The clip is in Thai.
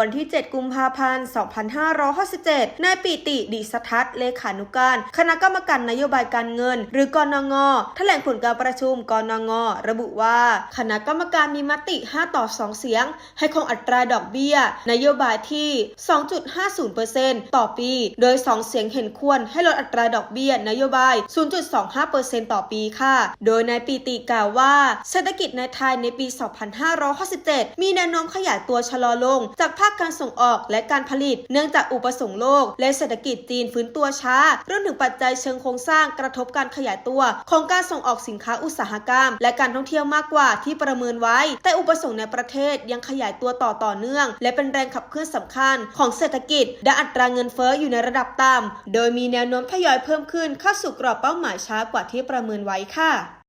วันที่ 7 กุมภาพันธ์ 2567นายปิติดิสทัศน์เลขานุการ คณะกรรมการนโยบายการเงิน หรือกนงแถลงผลการประชุมกนงระบุว่า คณะกรรมการมีมติ 5 ต่อ 2 เสียง ให้คงอัตราดอกเบี้ย นโยบายที่ 2.50%ต่อปี โดย 2 เสียงเห็นควรให้ลดอัตราดอกเบี้ยนโยบาย 0.25%ต่อปีค่ะ โดยนายปิติกล่าวว่าเศรษฐกิจในไทยในปี 2567มีแนวโน้มขยายตัวชะลอลงจากภาาคการส่งออกและการผลิต เนื่องจากอุปสงค์โลก และเศรษฐกิจจีนฟื้นตัวช้ารวมถึงปัจจัยเชิงโครงสร้างกระทบการขยายตัว ของการส่งออกสินค้าอุตสาหกรรม และการท่องเที่ยวมากกว่าที่ประเมินไว้ แต่อุปสงค์ในประเทศยังขยายตัวต่อต่อเนื่อง และเป็นแรงขับเคลื่อนสำคัญ ของเศรษฐกิจและอัตราเงินเฟ้ออยู่ในระดับต่ำโดยมีแนวโน้มทยอยเพิ่มขึ้นเข้าสู่กรอบเป้าหมายช้ากว่าที่ประเมินไว้ค่ะ